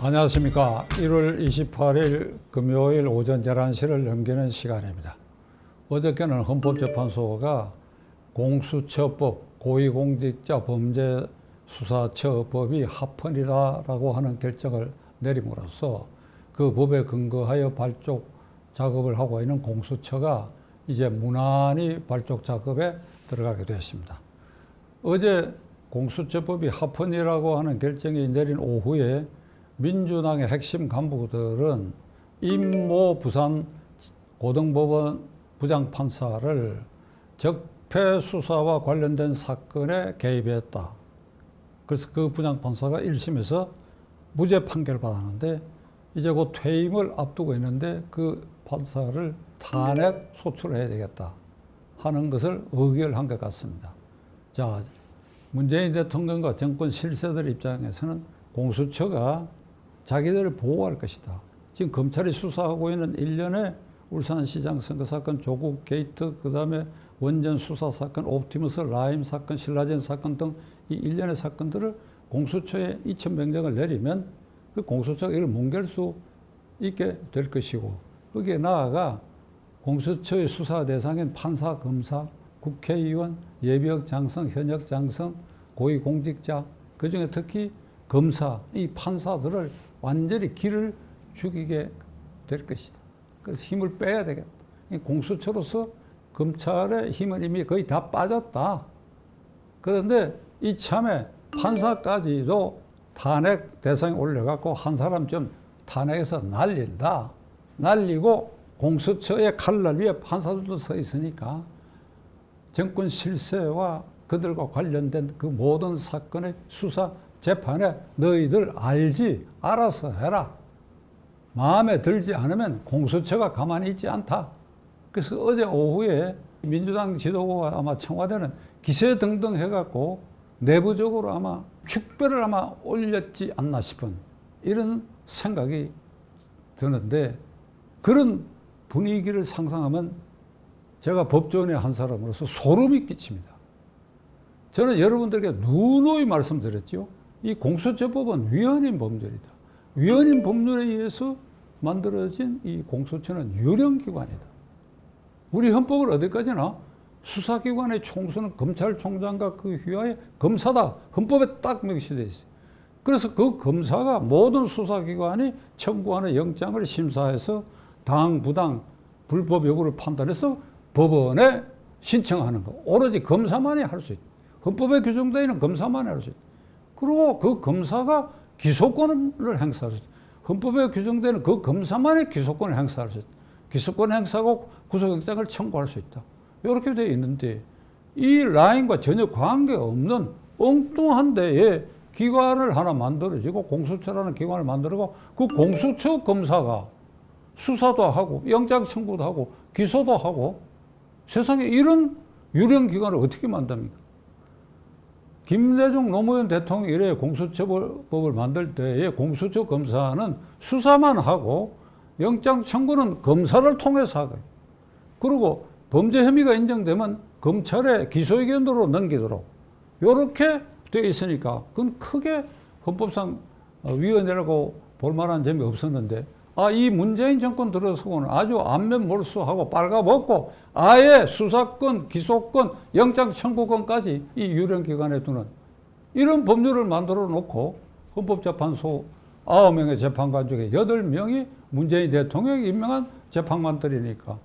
안녕하십니까. 1월 28일 금요일 오전 11시를 넘기는 시간입니다. 어저께는 헌법재판소가 공수처법, 고위공직자 범죄 수사처법이 합헌이다라고 하는 결정을 내림으로써 그 법에 근거하여 발족 작업을 하고 있는 공수처가 이제 무난히 발족 작업에 들어가게 되었습니다. 어제 공수처법이 합헌이라고 하는 결정이 내린 오후에 민주당의 핵심 간부들은 임모 부산 고등법원 부장판사를 적폐 수사와 관련된 사건에 개입했다. 그래서 그 부장판사가 1심에서 무죄 판결을 받았는데 이제 곧 퇴임을 앞두고 있는데 그 판사를 탄핵 소출해야 되겠다 하는 것을 의결한 것 같습니다. 자, 문재인 대통령과 정권 실세들 입장에서는 공수처가 자기들을 보호할 것이다. 지금 검찰이 수사하고 있는 일련의 울산시장 선거 사건, 조국 게이트, 그 다음에 원전 수사 사건, 옵티머스 라임 사건, 신라젠 사건 등 이 일련의 사건들을 공수처에 이천 명령을 내리면 그 공수처가 이를 뭉갤 수 있게 될 것이고 거기에 나아가 공수처의 수사 대상인 판사, 검사, 국회의원, 예비역 장성, 현역 장성, 고위공직자, 그 중에 특히 검사, 이 판사들을 완전히 길을 죽이게 될 것이다. 그래서 힘을 빼야 되겠다. 이 공수처로서 검찰의 힘은 이미 거의 다 빠졌다. 그런데 이참에 판사까지도 탄핵 대상에 올려갖고 한 사람 좀 탄핵해서 날린다. 날리고 공수처의 칼날 위에 판사들도 서 있으니까 정권 실세와 그들과 관련된 그 모든 사건의 수사 재판에 너희들 알지 알아서 해라. 마음에 들지 않으면 공수처가 가만히 있지 않다. 그래서 어제 오후에 민주당 지도부가 아마 청와대는 기세 등등 해갖고 내부적으로 아마 축배를 아마 올렸지 않나 싶은 이런 생각이 드는데 그런 분위기를 상상하면 제가 법조인의 한 사람으로서 소름이 끼칩니다. 저는 여러분들에게 누누이 말씀드렸죠. 이 공수처법은 위헌인 법률이다. 위헌인 법률에 의해서 만들어진 이 공수처는 유령기관이다. 우리 헌법을 어디까지나 수사기관의 총수는 검찰총장과 그 휘하의 검사다. 헌법에 딱 명시되어 있어요. 그래서 그 검사가 모든 수사기관이 청구하는 영장을 심사해서 당, 부당, 불법 여부를 판단해서 법원에 신청하는 거. 오로지 검사만이 할 수 있다. 헌법에 규정되어 있는 검사만이 할 수 있다. 그리고 그 검사가 기소권을 행사할 수 있다. 헌법에 규정되는 그 검사만의 기소권을 행사할 수 있다. 기소권 행사하고 구속영장을 청구할 수 있다. 이렇게 되어 있는데 이 라인과 전혀 관계없는 엉뚱한 데에 기관을 하나 만들어지고 공수처라는 기관을 만들고 그 공수처 검사가 수사도 하고 영장 청구도 하고 기소도 하고 세상에 이런 유령 기관을 어떻게 만듭니까? 김대중 노무현 대통령 이래 공수처법을 만들 때에 공수처 검사는 수사만 하고 영장 청구는 검사를 통해서 하고 그리고 범죄 혐의가 인정되면 검찰에 기소 의견으로 넘기도록 이렇게 되어 있으니까 그건 크게 헌법상 위헌이라고 볼 만한 점이 없었는데 아, 이 문재인 정권 들어서고는 아주 안면 몰수하고 빨가벗고 아예 수사권, 기소권, 영장 청구권까지 이 유령기관에 두는 이런 법률을 만들어 놓고 헌법재판소 9명의 재판관 중에 8명이 문재인 대통령이 임명한 재판관들이니까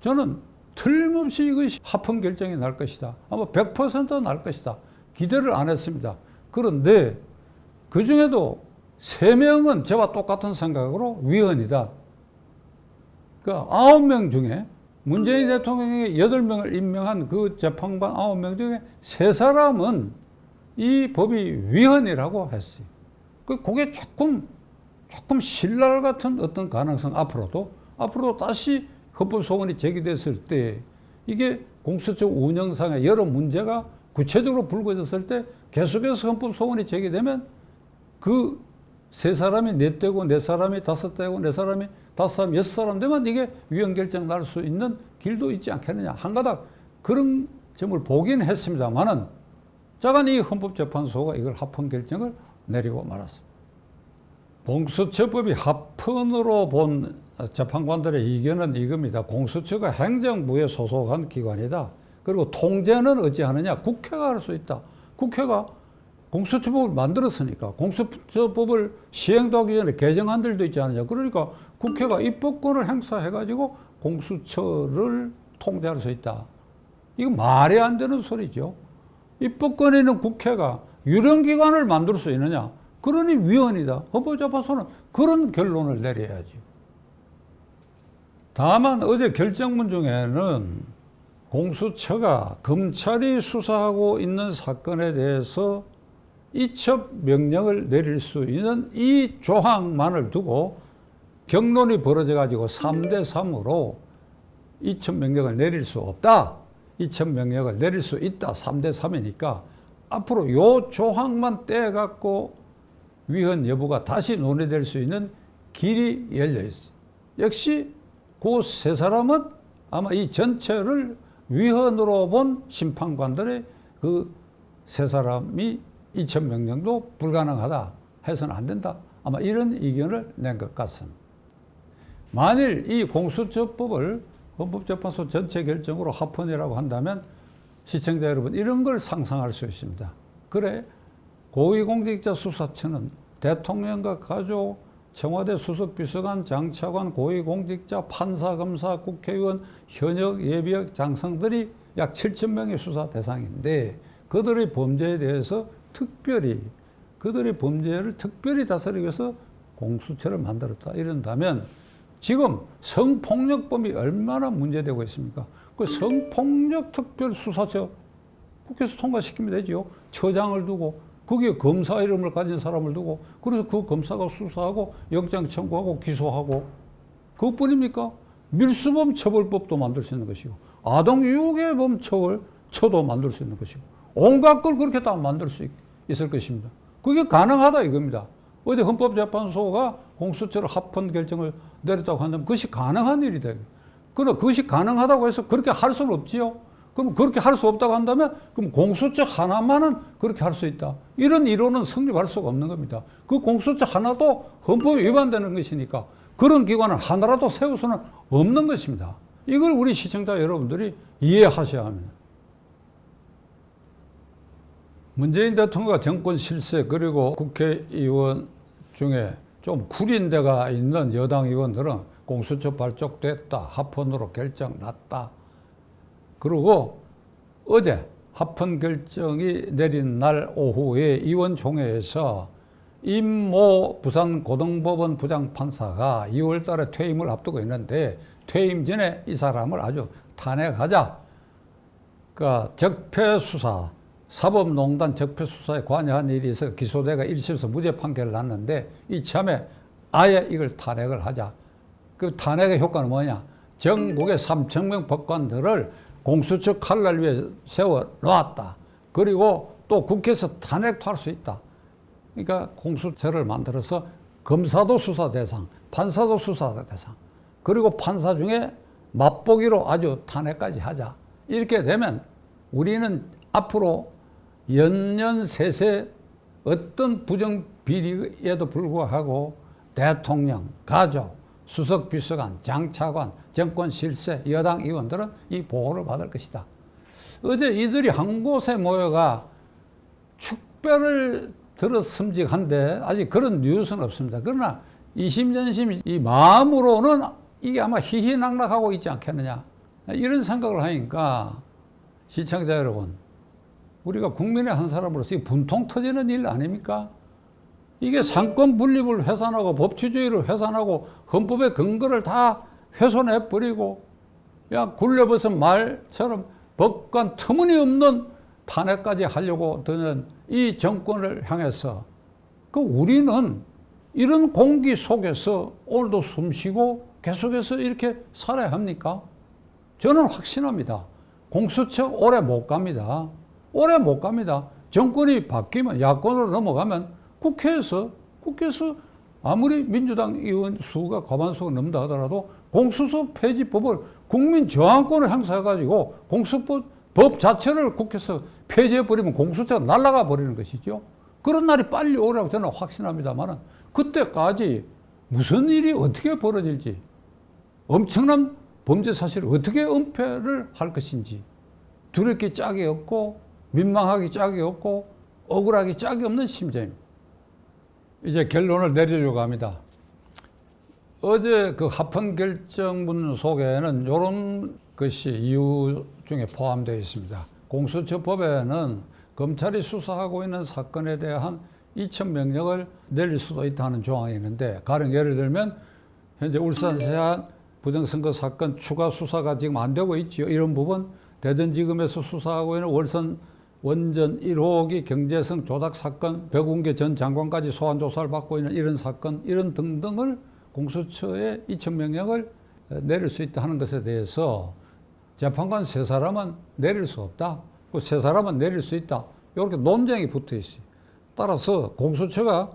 저는 틀림없이 이것이 합헌 결정이 날 것이다. 아마 100%날 것이다. 기대를 안 했습니다. 그런데 그 중에도 세 명은 저와 똑같은 생각으로 위헌이다. 그 아홉 명 중에 문재인 대통령이 여덟 명을 임명한 그 재판관 아홉 명 중에 세 사람은 이 법이 위헌이라고 했어요. 그 그게 조금 조금 신랄 같은 어떤 가능성 앞으로도 앞으로 다시 헌법 소원이 제기됐을 때 이게 공수처 운영상의 여러 문제가 구체적으로 불거졌을 때 계속해서 헌법 소원이 제기되면 그 세 사람이 넷 되고 네 사람이 다섯 되고 네 사람이 다섯 사람 여섯 사람 되면 이게 위헌 결정 날 수 있는 길도 있지 않겠느냐 한 가닥 그런 점을 보긴 했습니다만은 자간 이 헌법재판소가 이걸 합헌 결정을 내리고 말았습니다. 공수처법이 합헌으로 본 재판관들의 의견은 이겁니다. 공수처가 행정부에 소속한 기관이다. 그리고 통제는 어찌하느냐? 국회가 할 수 있다. 국회가 공수처법을 만들었으니까 공수처법을 시행도 하기 전에 개정안들도 있지 않느냐. 그러니까 국회가 입법권을 행사해가지고 공수처를 통제할 수 있다. 이거 말이 안 되는 소리죠. 입법권에 있는 국회가 유령기관을 만들 수 있느냐? 그러니 위헌이다. 헌법재판소는 그런 결론을 내려야지. 다만 어제 결정문 중에는 공수처가 검찰이 수사하고 있는 사건에 대해서 이첩 명령을 내릴 수 있는 이 조항만을 두고 병론이 벌어져 가지고 3대 3으로 이첩 명령을 내릴 수 없다. 이첩 명령을 내릴 수 있다. 3대 3이니까 앞으로 요 조항만 떼 갖고 위헌 여부가 다시 논의될 수 있는 길이 열려 있어. 역시 그 세 사람은 아마 이 전체를 위헌으로 본 심판관들의 그 세 사람이 이첩 명령도 불가능하다 해서는 안 된다. 아마 이런 의견을 낸 것 같습니다. 만일 이 공수처법을 헌법재판소 전체 결정으로 합헌이라고 한다면 시청자 여러분 이런 걸 상상할 수 있습니다. 그래 고위공직자 수사처는 대통령과 가족, 청와대 수석비서관, 장차관, 고위공직자, 판사, 검사, 국회의원, 현역, 예비역 장성들이 약 7천 명의 수사 대상인데 그들의 범죄에 대해서 특별히 그들의 범죄를 특별히 다스리기 위해서 공수처를 만들었다 이런다면 지금 성폭력범이 얼마나 문제되고 있습니까? 그 성폭력 특별 수사처 국회에서 통과시키면 되지요. 처장을 두고 거기에 검사 이름을 가진 사람을 두고 그래서 그 검사가 수사하고 영장 청구하고 기소하고 그것뿐입니까? 밀수범 처벌법도 만들 수 있는 것이고 아동 유괴범 처벌 처도 만들 수 있는 것이고 온갖 걸 그렇게 다 만들 수 있, 있을 것입니다. 그게 가능하다 이겁니다. 어제 헌법재판소가 공수처를 합헌 결정을 내렸다고 한다면 그것이 가능한 일이다. 그러나 그것이 가능하다고 해서 그렇게 할 수는 없지요. 그럼 그렇게 할 수 없다고 한다면 그럼 공수처 하나만은 그렇게 할 수 있다. 이런 이론은 성립할 수가 없는 겁니다. 그 공수처 하나도 헌법에 위반되는 것이니까 그런 기관을 하나라도 세울 수는 없는 것입니다. 이걸 우리 시청자 여러분들이 이해하셔야 합니다. 문재인 대통령과 정권 실세 그리고 국회의원 중에 좀 구린 데가 있는 여당 의원들은 공수처 발족됐다 합헌으로 결정 났다 그리고 어제 합헌 결정이 내린 날 오후에 의원총회에서 임모 부산 고등법원 부장판사가 2월 달에 퇴임을 앞두고 있는데 퇴임 전에 이 사람을 아주 탄핵하자. 그러니까 적폐수사, 사법농단 적폐 수사에 관여한 일이 있어 기소대가 1심에서 무죄 판결을 났는데 이참에 아예 이걸 탄핵을 하자. 그 탄핵의 효과는 뭐냐? 전국의 3천 명 법관들을 공수처 칼날 위에 세워 놓았다. 그리고 또 국회에서 탄핵도 할 수 있다. 그러니까 공수처를 만들어서 검사도 수사 대상, 판사도 수사 대상, 그리고 판사 중에 맛보기로 아주 탄핵까지 하자. 이렇게 되면 우리는 앞으로 연년 세세 어떤 부정 비리에도 불구하고 대통령, 가족, 수석 비서관, 장차관, 정권 실세, 여당 의원들은 이 보호를 받을 것이다. 어제 이들이 한 곳에 모여가 축배를 들었음직한데 아직 그런 뉴스는 없습니다. 그러나 이심전심 이 마음으로는 이게 아마 희희낙낙하고 있지 않겠느냐 이런 생각을 하니까 시청자 여러분 우리가 국민의 한 사람으로서 이 분통 터지는 일 아닙니까? 이게 상권 분립을 훼손하고 법치주의를 훼손하고 헌법의 근거를 다 훼손해 버리고 야 굴려벗은 말처럼 법관 터무니없는 탄핵까지 하려고 드는 이 정권을 향해서 그 우리는 이런 공기 속에서 오늘도 숨쉬고 계속해서 이렇게 살아야 합니까? 저는 확신합니다. 공수처 오래 못 갑니다. 오래 못 갑니다. 정권이 바뀌면 야권으로 넘어가면 국회에서 국회에서 아무리 민주당 의원 수가 과반수가 넘는다 하더라도 공수처 폐지법을 국민 저항권을 행사해가지고 공수법 법 자체를 국회에서 폐지해버리면 공수처가 날아가 버리는 것이죠. 그런 날이 빨리 오라고 저는 확신합니다만 그때까지 무슨 일이 어떻게 벌어질지 엄청난 범죄 사실을 어떻게 은폐를 할 것인지 두렵기 짝이 없고 민망하기 짝이 없고 억울하기 짝이 없는 심정입니다. 이제 결론을 내리려고 합니다. 어제 그 합헌 결정문 속에는 이런 것이 이유 중에 포함되어 있습니다. 공수처법에는 검찰이 수사하고 있는 사건에 대한 이천 명령을 내릴 수도 있다는 조항이 있는데 가령 예를 들면 현재 울산 세안 부정선거 사건 추가 수사가 지금 안 되고 있지요. 이런 부분 대전지검에서 수사하고 있는 월선 원전 1호기 경제성 조작 사건, 백운계 전 장관까지 소환 조사를 받고 있는 이런 사건, 이런 등등을 공수처에 이천 명령을 내릴 수 있다 하는 것에 대해서 재판관 세 사람은 내릴 수 없다. 그 세 사람은 내릴 수 있다. 이렇게 논쟁이 붙어 있어요. 따라서 공수처가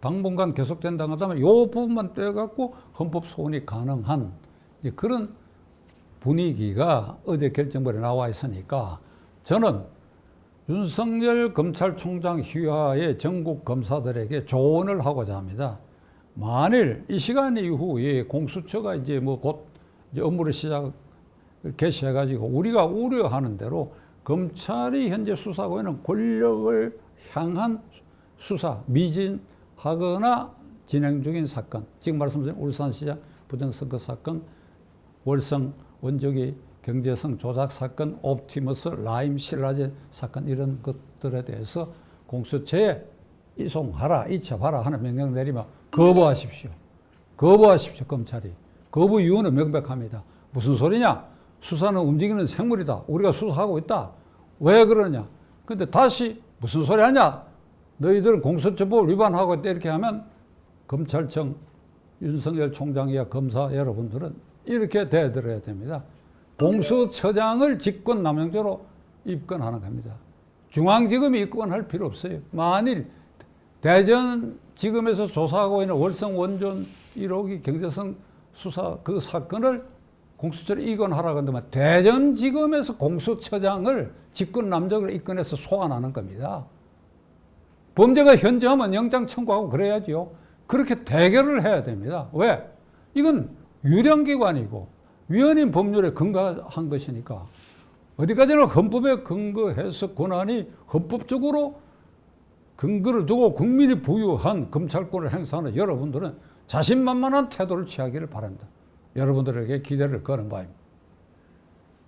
당분간 계속된다 하다면 이 부분만 떼갖고 헌법 소원이 가능한 그런 분위기가 어제 결정본에 나와 있으니까 저는 윤석열 검찰총장 휘하의 전국 검사들에게 조언을 하고자 합니다. 만일 이 시간 이후에 공수처가 이제 뭐곧 이제 업무를 시작 개시해 가지고 우리가 우려하는 대로 검찰이 현재 수사하고 있는 권력을 향한 수사 미진하거나 진행 중인 사건 지금 말씀드린 울산시장 부정선거 사건 월성 원조기 경제성 조작 사건 옵티머스 라임 신라제 사건 이런 것들에 대해서 공수처에 이송하라 이첩하라 하는 명령 내리면 거부하십시오. 거부하십시오 검찰이. 거부 이유는 명백합니다. 무슨 소리냐? 수사는 움직이는 생물이다. 우리가 수사하고 있다. 왜 그러냐? 근데 다시 무슨 소리 하냐? 너희들은 공수처법 위반하고 있다. 이렇게 하면 검찰청 윤석열 총장이야 검사 여러분들은 이렇게 대들어야 됩니다. 공수처장을 직권 남용죄로 입건하는 겁니다. 중앙지검이 입건할 필요 없어요. 만일 대전지검에서 조사하고 있는 월성 원전 1호기 경제성 수사 그 사건을 공수처를 입건하라고 한다면 대전지검에서 공수처장을 직권 남용으로 입건해서 소환하는 겁니다. 범죄가 현저하면 영장 청구하고 그래야지요. 그렇게 대결을 해야 됩니다. 왜? 이건 유령기관이고 위헌인 법률에 근거한 것이니까 어디까지나 헌법에 근거해서 권한이 헌법적으로 근거를 두고 국민이 부유한 검찰권을 행사하는 여러분들은 자신만만한 태도를 취하기를 바랍니다. 여러분들에게 기대를 거는 바입니다.